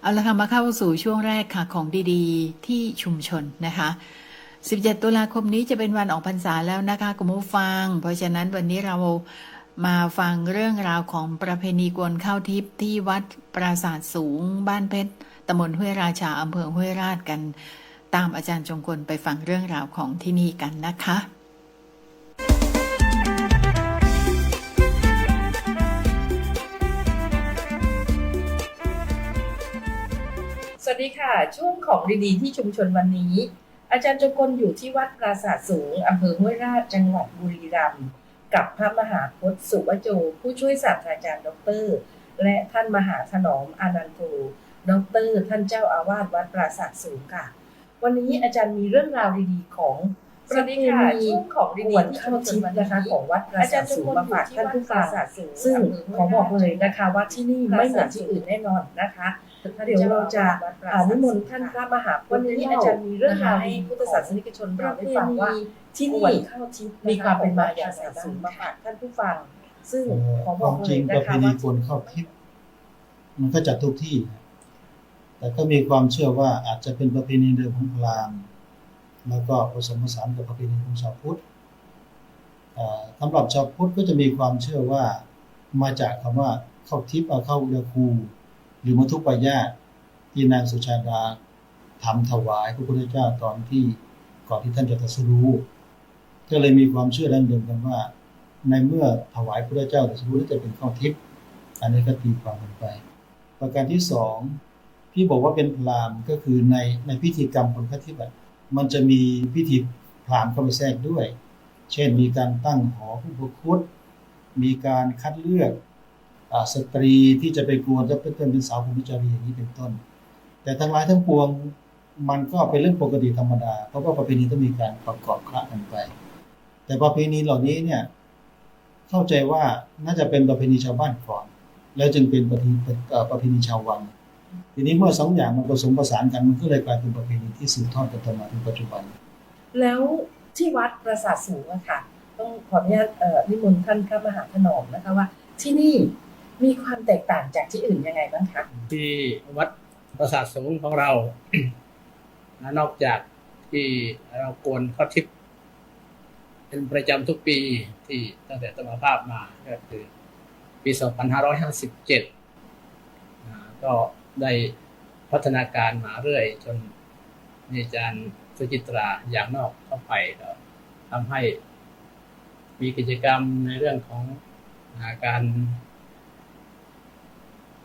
เอาละค่ะมาเข้าสู่ช่วงแรกค่ะของดีๆ ที่ชุมชนนะคะ 17 ตุลาคมนี้จะเป็นวันออกพรรษาแล้วนะคะคุณผู้ฟัง เพราะฉะนั้นวันนี้เรามาฟังเรื่องราวของประเพณีกวนข้าวทิพย์ที่วัดปราสาทสูง บ้านเพชรตำบลห้วยราชาอำเภอห้วยราชกัน ตามอาจารย์จงกลไปฟังเรื่องราวของที่นี่กันนะคะ สวัสดีค่ะ ช่วงของดีๆที่ชุมชนวันนี้ อาจารย์จงกลอยู่ที่วัดปราสาทสูงอำเภอห้วยราชจังหวัดบุรีรัมย์กับพระมหาพจน์สุวโจ ผู้ช่วยศาสตราจารย์ดอกเตอรและท่านมหาถนอมอานันโทดอกเตอรท่านเจ้าอาวาสวัดปราสาทสูงค่ะ วันนี้อาจารย์มีเรื่องราวดีๆของสวัสดีค่ะช่วงของดีๆวันที่ข้าวทิพย์นะคะชุมชนวันนี้ของวัดปราอาจาสารทย์จงสูงกลมาอยู่ฝากที่ท่านวัดผู้ปฟัรางสาทสูงซึ่งอำเภอขอบอกเลยนะคะว่าที่นี่ไม่เหมือนที่อื่นแน่นอนนะคะ เดี๋ยวเราจะอ่านิมนต์ท่านพระมหาวันนี้อาจารย์มีเรื่องราวให้พุทธศาสนิกชนเราได้ฟังว่าที่นี่มีความเป็นมาอย่างไรสูงมาฝากท่านผู้ฟัง ซึ่งขอคบอวากมเลจริยงปนะระเพคะณีว่ากวนข้าวทิพย์มันก็จัดทุกที่นะแต่ก็มีความเชื่อว่าอาจจะเป็นประเพณีเดิมของพราหมณ์แล้วก็ผสมผสานกับประเพณีของชาวพุทธอ่าสำหรับชาวพุทธก็จะมีความเชื่อว่ามาจากคำว่าเข้าทิพย์เอาเข้าเรือคูห รือมัทุปายาตที่นางสุชาดาทำถวายพระพุทธเจ้าตอนที่ก่อนที่ท่านจะตรัสรู้ก็เลยมีความเชื่อดั้งเดิมกันว่า ในเมื่อถวายพระเจ้าตรัสรู้แล้วจะเป็นข้าวทิพย์อันนี้ก็ตีความกันไป ประการที่สองพี่บอกว่าเป็นพราหมณ์ก็คือในในพิธีกรรมคนข้าวทิพย์มันจะมีพิธีพราหมณ์เข้าไปแทรกด้วย เช่นมีการตั้งหอผู้ประคุตมีการคัดเลือก สตรีที่จะไปกวนจะเป็นเป็นสาวภูมิจารีอย่างนี้เป็นต้น แต่ทั้งหลายทั้งปวงมันก็เป็นเรื่องปกติธรรมดา เพราะว่าประเพณีต้องมีการประกอบคละกันไป แต่ประเพณีเหล่านี้เนี่ยเข้าใจว่าน่าจะเป็นประเพณีชาวบ้านก่อน แล้วจึงเป็นประเพณีประเพณีชาววังทีนี้เมื่อสองอย่างมันผสมผสานกันมันก็เลยกลายเป็นประเพณีที่สืบทอดกันมาถึงปัจจุบัน แล้วที่วัดปราสาทสูงอะค่ะ ต้องขออนุญาตอ่อนิมนต์ท่านพระมหาถนอมนะคะว่า ที่นี่ มีความแตกต่างจากที่อื่นยังไงบ้างคะที่วัดประสาทสูงของเรา นอกจากที่เรากวนข้าวทิพย์เป็นประจำทุกปีที่ตั้งแต่ตมาภาพมาก็คือปี 2557 ก็ได้พัฒนาการมาเรื่อยจนมีอาจารย์สุจิตราอย่างนอกเข้าไปทำให้มีกิจกรรมในเรื่องของอาการ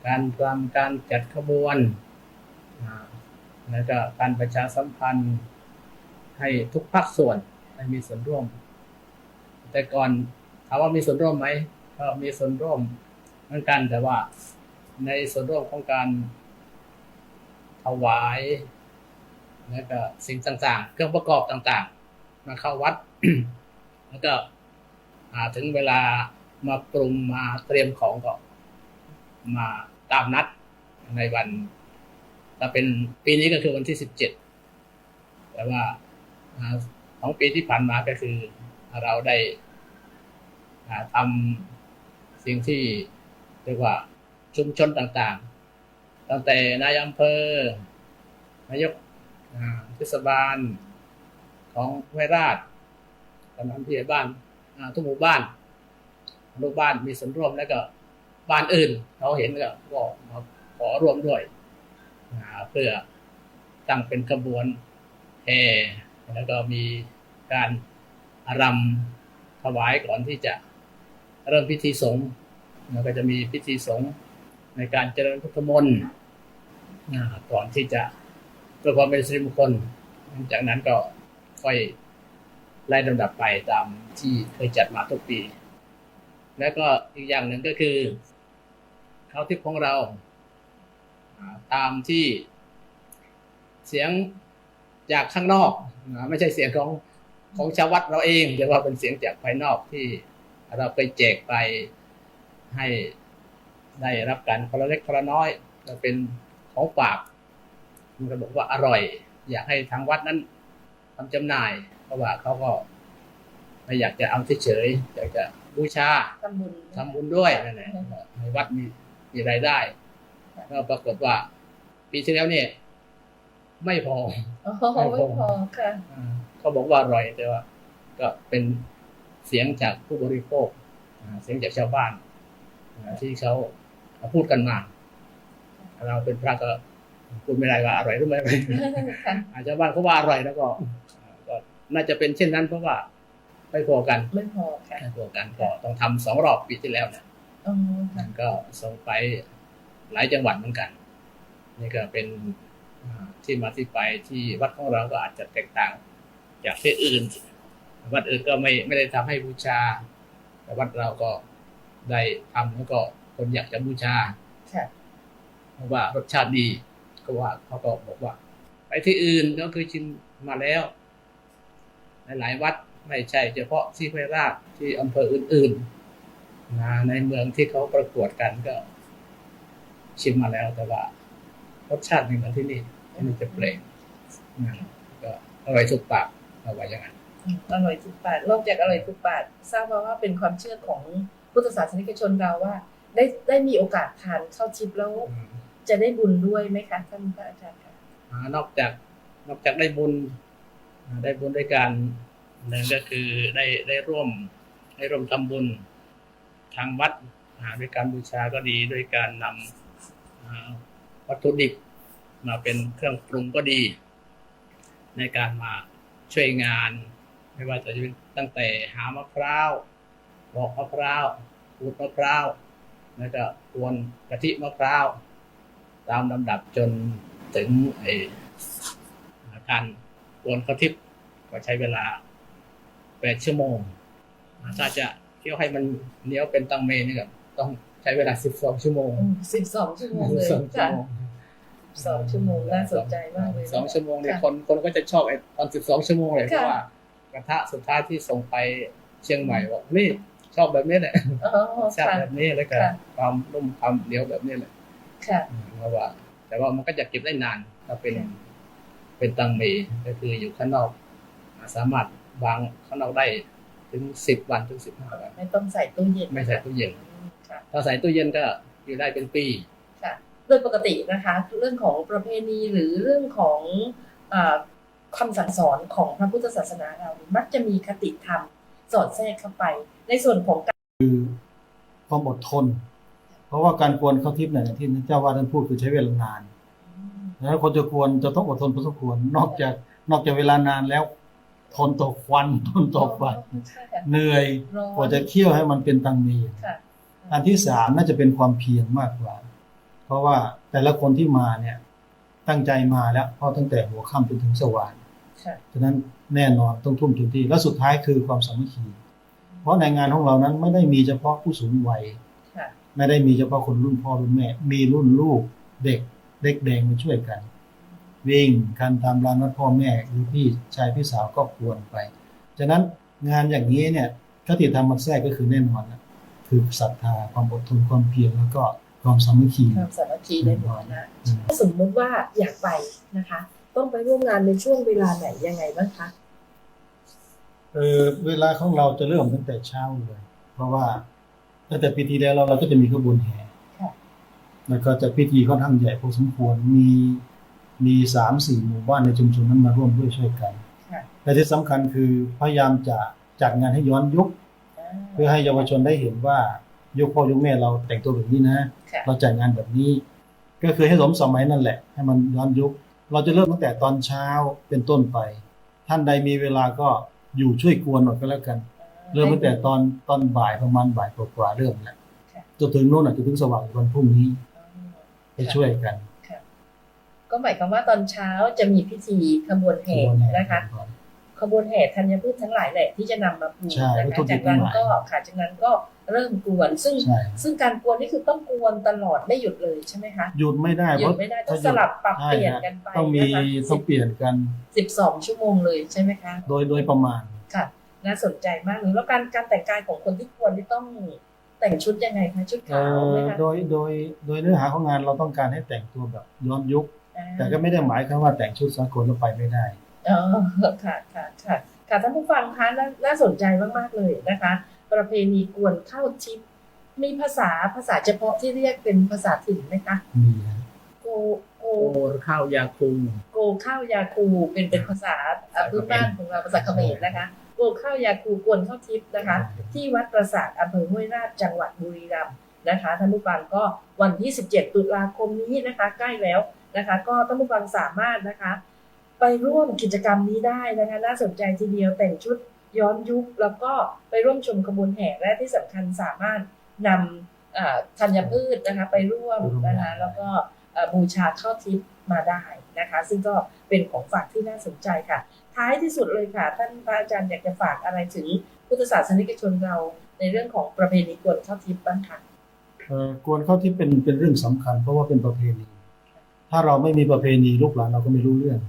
การรำการจัดขบวนแล้วก็การประชาสัมพันธ์ให้ทุกภาคส่วนให้มีส่วนร่วม แต่ก่อนถามว่ามีส่วนร่วมไหมก็มีส่วนร่วมเหมือนกันแต่ว่าในส่วนร่วมของการถวายแล้วก็สิ่งต่างๆ เครื่องประกอบต่างๆ มาเข้าวัด แล้วก็ถึงเวลามาปรุงมาเตรียมของก็มา ตามนัดในวันถ้าเป็นปีนี้ก็คือวันที่สิบเจ็ดแต่ว่าของปีที่ผ่านมาก็คือเราได้ทำสิ่งที่เรียกว่าชุมชนต่างๆ ตั้งแต่นายอำเภอนายกเทศบาลของห้วยราชกำนันผู้ใหญ่บ้านทุกหมู่บ้านอนุบ้านมีส่วนร่วมแล้วก็ บ้านอื่นเขาเห็นก็ก็มาขอร่วมด้วยเพื่อตั้งเป็นขบวนแห่แล้วก็มีการรำถวายก่อนที่จะเริ่มพิธีสงฆ์แล้วก็จะมีพิธีสงฆ์ในการเจริญพุทธมนต์ก่อนที่จะเพื่อความเป็นสิริมงคลหลังจากนั้นก็ค่อยไล่ลำดับไปตามที่เคยจัดมาทุกปี แล้วก็อีกอย่างหนึ่งก็คือ เขาทิพย์ของเราอ่าตามที่เสียงจากข้างนอกนะไม่ใช่เสียงของของชาววัดเราเองแต่ว่าเป็นเสียงจากภายนอกที่เราไปแจกไปให้ได้รับการคนละเล็กคนละน้อยก็เป็นของฝากมันก็บอกว่าอร่อย อยากให้ทางวัดนั้นทำจำหน่าย เพราะว่าเขาก็ไม่อยากจะเอาเฉยๆอยากจะบูชาทำบุญทำบุญด้วยนั่นแหละให้วัดมี มีรายได้ก็ปรากฏว่า ปีที่แล้วเนี่ยไม่พออ๋อไม่พอค่ะอ่าเขาบอกว่าอร่อยแต่ว่า ก็เป็นเสียงจากผู้บริโภคอ่าเสียงจากชาวบ้านอ่าที่เขาพูดกันมา เราเป็นพระก็พูดไม่ได้ว่าอร่อยหรือไม่อร่อยค่ะอาจจะบ้านเขาว่าอร่อยแล้วก็อ่าก็น่าจะเป็นเช่นนั้นเพราะว่าไม่พอกัน ไม่พอค่ะไม่พอกันก็ต้องทำสองรอบปีที่แล้วเนี่ยอ๋อค่ะ มันก็ส่งไปหลายจังหวัดเหมือนกัน นี่ก็เป็นอ่าที่มาที่ไปที่วัดของเราก็อาจจะแตกต่าง จากที่อื่น วัดอื่นก็ไม่ไม่ได้ทำให้บูชา แต่วัดเราก็ได้ทำแล้วก็คนอยากจะบูชาค่ะเพราะว่ารสชาติดีก็ว่าเขาก็บอกว่า ไปที่อื่นก็คือชิมมาแล้วหลายๆวัดไม่ใช่เฉพาะที่โคราชที่อำเภออื่น ๆ นะในเมืองที่เขาประกวดกันก็ ชิมมาแล้วแต่ว่ารสชาติไม่เหมือนที่นี่ที่นี่จะเปลกนะก็อร่อยสุดปากเอาไว้อย่างนั้นอืมอร่อยทุกบาทนอกจากอร่อยทุกบาททราบมาว่าเป็นความเชื่อของพุทธศาสนิกชนเราว่า ได้ได้มีโอกาสทานข้าวทิพย์แล้ว จะได้บุญด้วยไหมคะท่านพระอาจารย์คะอ่านอกจากนอกจากได้บุญอ่าได้บุญด้วยการหนึ่งก็คือได้ได้ร่วมได้ร่วมทำบุญ ทางวัดด้วยการบูชาก็ดีด้วยการนำอ่าวัตถุดิบมาเป็นเครื่องปรุงก็ดี ในการมาช่วยงาน ไม่ว่าจะเป็นตั้งแต่หามะพร้าวปอกมะพร้าวขูดมะพร้าวแล้วก็กวนกะทิมะพร้าวตามลำดับจนถึงไอ้การกวนข้าวทิก็ใช้เวลาแปดชั่วโมงถ้าจะ เคี่ยวให้มันเหนียวเป็นตังเมนี่ก็ต้องใช้เวลาสิบสองชั่วโมงสิบสองชั่วโมงเลยสองชั่วค่ะโมงสองชั่วโมงน่าสนใจมากเลยสองชั่วโมงเนี่ยค่ะคนคนก็จะชอบไอ้ตอนสิบสองชั่วโมงเลยเพค่ะราะว่ากระทะสุดท้ายที่ส่งไปเชียงใหม่บอกนี่ชอบแบบนี้แหละอ๋อชอบค่ะแบบนี้แล้วก็ค่ะความนุ่มความเหนียวแบบนี้แหละค่ะเพราะว่า แต่ว่ามันก็จะเก็บได้นานถ้าเป็นค่ะเป็นตังเมก็คืออยู่ข้างนอก สามารถวางข้างนอกได้ ถึงสิบวันถึงสิบห้าวัน ไม่ต้องใส่ตู้เย็นไม่ใส่ตู้เย็นอืมค่ะถ้าใส่ตู้เย็นก็อยู่ได้เป็นปีค่ะโดยปกตินะคะ เรื่องของประเพณีหรือเรื่องของอาคำสั่งสอนของพระพุทธศาสนาเรา มักจะมีคติธรรมสอดแทรกเข้าไป ในส่วนของการความอดทน เพราะว่าการกวนข้าวทิพย์เนี่ยที่เจ้าว่าท่านพูดคือใช้เวลานานแล้วคนจะกวนจะต้องอดทนพอสมควรนอกจากนอกจากเวลานานแล้ว ทนต่อควันทนต่อไฟใช่ค่ะเหนื่อยร้อนกว่าจะเคี่ยวให้มันเป็นตังเมค่ะอันที่สามน่าจะเป็นความเพียรมากกว่า เพราะว่าแต่ละคนที่มาเนี่ย ตั้งใจมาแล้วเพราะตั้งแต่หัวค่ำจนถึงสว่างค่ะฉะนั้นแน่นอนต้องทุ่มเต็มที่และสุดท้ายคือความสามัคคีเพราะในงานของเรานั้นไม่ได้มีเฉพาะผู้สูงวัยค่ะไม่ได้มีเฉพาะคนรุ่นพ่อรุ่นแม่ มีรุ่นลูกเด็ก เด็กแดงมาช่วยกัน วิ่งกันตามร้านวัดพ่อแม่หรือพี่ชายพี่สาวก็ควรไป ฉะนั้นงานอย่างนี้เนี่ยคติธรรมมันแทรกก็คือแน่นอนนะคือศรัทธาความอดทนความเพียรแล้วก็ความสามัคคีความสามัคคีในหมู่คณะอืมถ้าสมมติว่าอยากไปนะคะ ต้องไปร่วมงานในช่วงเวลาไหนยังไงบ้างคะเออเวลาของเราจะเริ่มตั้งแต่เช้าเลย เพราะว่าตั้งแต่ปีที่แล้วเราเราก็จะมีขบวนแห่ค่ะแล้วก็จะพิธีค่อนข้างใหญ่พอสมควรมี มีสามสี่หมู่บ้านในชุมชนนั้นมาร่วมด้วยช่วยกันค่ะและที่สำคัญคือพยายามจะจัดงานให้ย้อนยุค เพื่อให้เยาวชนได้เห็นว่ายุคพ่อยุคแม่เราแต่งตัวแบบนี้นะค่ะเราจัดงานแบบนี้ ก็คือให้สมสมัยนั่นแหละ ให้มันย้อนยุค เราจะเริ่มตั้งแต่ตอนเช้าเป็นต้นไป ท่านใดมีเวลาก็อยู่ช่วยกวนหน่อยก็แล้วกัน เริ่มตั้งแต่ตอนตอนบ่ายประมาณบ่ายกว่าๆเริ่มแล้วค่ะจนถึงโน่นอาจจะถึงสว่างวันพรุ่งนี้ ไปช่วยกันค่ะ ก็หมายความว่าตอนเช้าจะมีพิธีขบวนแห่นะคะขบวนแห่ธัญพืชทั้งหลายแหละที่จะนำมาปลูกใช่นะวัตถุคะดิจาบกนั้นทั้งหลายก็ค่ะจากนั้นก็เริ่มกวน ซึ่งใช่ซึ่งการกวนนี่คือต้องกวนตลอดไม่หยุดเลยใช่ไหมคะหยุดไม่ได้หเพยุดราะไม่ได้ต้ถ้าองหสยุดลับปรับใช่เปลี่ยนฮะกันไปต้องมีนะคะต้องเปลี่ยนกันสิบสองชั่วโมงเลยใช่ไหมคะโดยโดยประมาณค่ะน่าสนใจมากเลยแล้วการการแต่งกายของคนที่กวนที่ต้องแต่งชุดยังไงคะชุดเอ่ขาวไหมอคะโดยโดยโดยเนื้อหาของงานเราต้องการให้แต่งตัวแบบย้อนยุคอ่า แต่ก็ไม่ได้หมายความว่าแต่งชุดสากลแล้วไปไม่ได้อ๋อค่ะค่ะค่ะค่ะท่านผู้ฟังคะน่าน่าสนใจมากๆเลยนะคะ ประเพณีกวนข้าวทิพย์มีภาษาภาษาเฉพาะที่เรียกเป็นภาษาถิ่นไหมคะมีนะโกโกโอข้าวยาคุมโกข้าวยาคูเป็นเป็นภาษาอะพื้นบ้านของเราภาษาเขมรนะคะโกข้าวยาคูกวนข้าวทิพย์นะคะ ที่วัดประสาทอำเภอห้วยราชจังหวัดบุรีรัมย์ นะคะท่านผู้ฟังก็วันที่ 17 ตุลาคมนี้นะคะใกล้แล้วนะคะก็ท่านผู้ฟังสามารถนะคะไปร่วมกิจกรรมนี้ได้นะคะน่าสนใจทีเดียวแต่งชุดย้อนยุค แล้วก็ไปร่วมชมขบวนแห่และที่สำคัญสามารถนำอ่าธัญพืชนะคะไปร่วมนะคะแล้วก็เอ่อบูชาข้าวทิพย์มาได้นะคะ ซึ่งก็เป็นของฝากที่น่าสนใจค่ะ ท้ายที่สุดเลยค่ะ ท่านพระอาจารย์อยากจะฝากอะไรถึงพุทธศาสนิกชนเราในเรื่องของประเพณีกวนข้าวทิพย์บ้างคะเอ่อ กวนเข้าที่เป็นเป็นเรื่องสำคัญ เพราะว่าเป็นประเพณี ถ้าเราไม่มีประเพณีลูกหลานเราก็ไม่รู้เรื่อง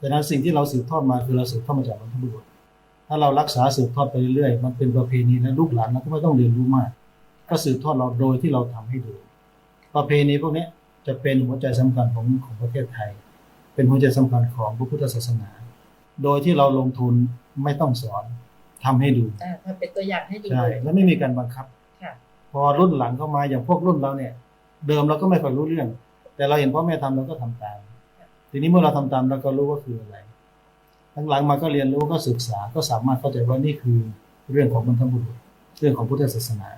ดังนั้นสิ่งที่เราสืบทอดมาคือเราสืบทอดมาจากบรรพบุรุษถ้าเรารักษาสืบทอดไปเรื่อยๆมันเป็นประเพณีและลูกหลานเราก็ไม่ต้องเรียนรู้มาก ก็สืบทอดเราโดยที่เราทำให้ดู ประเพณีพวกนี้จะเป็นหัวใจสำคัญของของประเทศไทย เป็นหัวใจสำคัญของพระพุทธศาสนา โดยที่เราลงทุนไม่ต้องสอนทำให้ดูอ่าถ้าเป็นตัวอย่างให้ดูใช่เลยแล้วไม่มีการบังคับค่ะ พอรุ่นหลังเข้ามาอย่างพวกรุ่นเราเนี่ย เดิมเราก็ไม่ค่อยรู้เรื่อง แต่เราเห็นพ่อแม่ทำเราก็ทำตาม ทีนี้เมื่อเราทำตามเราก็รู้ว่าคืออะไรหลังๆมาก็เรียนรู้ก็ศึกษาก็สามารถเข้าใจว่านี่คือเรื่องของบรรพบุรุษเรื่องของพุทธศาสนา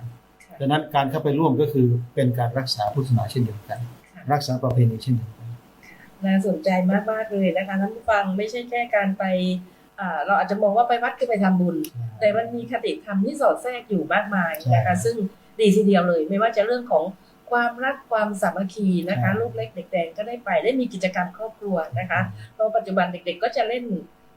ค่ะดังนั้นการเข้าไปร่วมก็คือเป็นการรักษาพุทธศาสนาเช่นเดียวกันค่ะรักษาประเพณีเช่นเดียวกันน่าสนใจมากๆเลยนะคะท่านผู้ฟังไม่ใช่แค่การไปอ่าเราอาจจะมองว่าไปวัดคือไปทำบุญ แต่มันมีคติธรรมที่สอดแทรกอยู่มากมายนะคะใช่ซึ่ง ดีทีเดียวเลย ไม่ว่าจะเรื่องของความรักความสามัคคีนะคะใช่ลูกเล็กเด็กแดงก็ได้ไปได้มีกิจกรรมครอบครัวนะคะเพราะปัจจุบันเด็กๆ ก็จะเล่น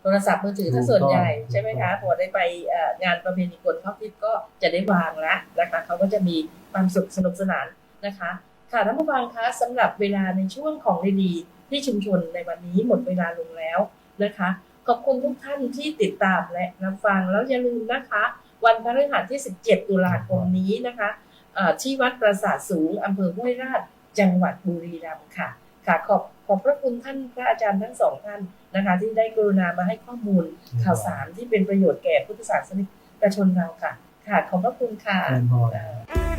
โทรศัพท์มือถือถ้าส่วนใหญ่ใช่ไหมคะพอได้ไปเอ่องานประเพณีกวนข้าวทิพย์ก็จะได้วางละนะคะเขาก็จะมีความสุขสนุกสนานนะคะ ค่ะท่านผู้ฟังคะสำหรับเวลาในช่วงของดีๆที่ชุมชนในวันนี้หมดเวลาลงแล้วนะคะขอบคุณทุกท่านที่ติดตามและรับฟังแล้วอย่าลืมนะคะ วันพฤหัสที่ 17 ตุลาคมนี้นะคะเอ่อที่วัดปราสาทสูงอำเภอห้วยราชจังหวัดบุรีรัมย์ค่ะ ค่ะขอบขอบพระคุณท่านพระอาจารย์ทั้งสองท่านนะคะ ที่ได้กรุณามาให้ข้อมูลข่าวสารที่เป็นประโยชน์แก่พุทธศาสนิกชนเราค่ะ ค่ะขอบพระคุณค่ะเรียนพออ่า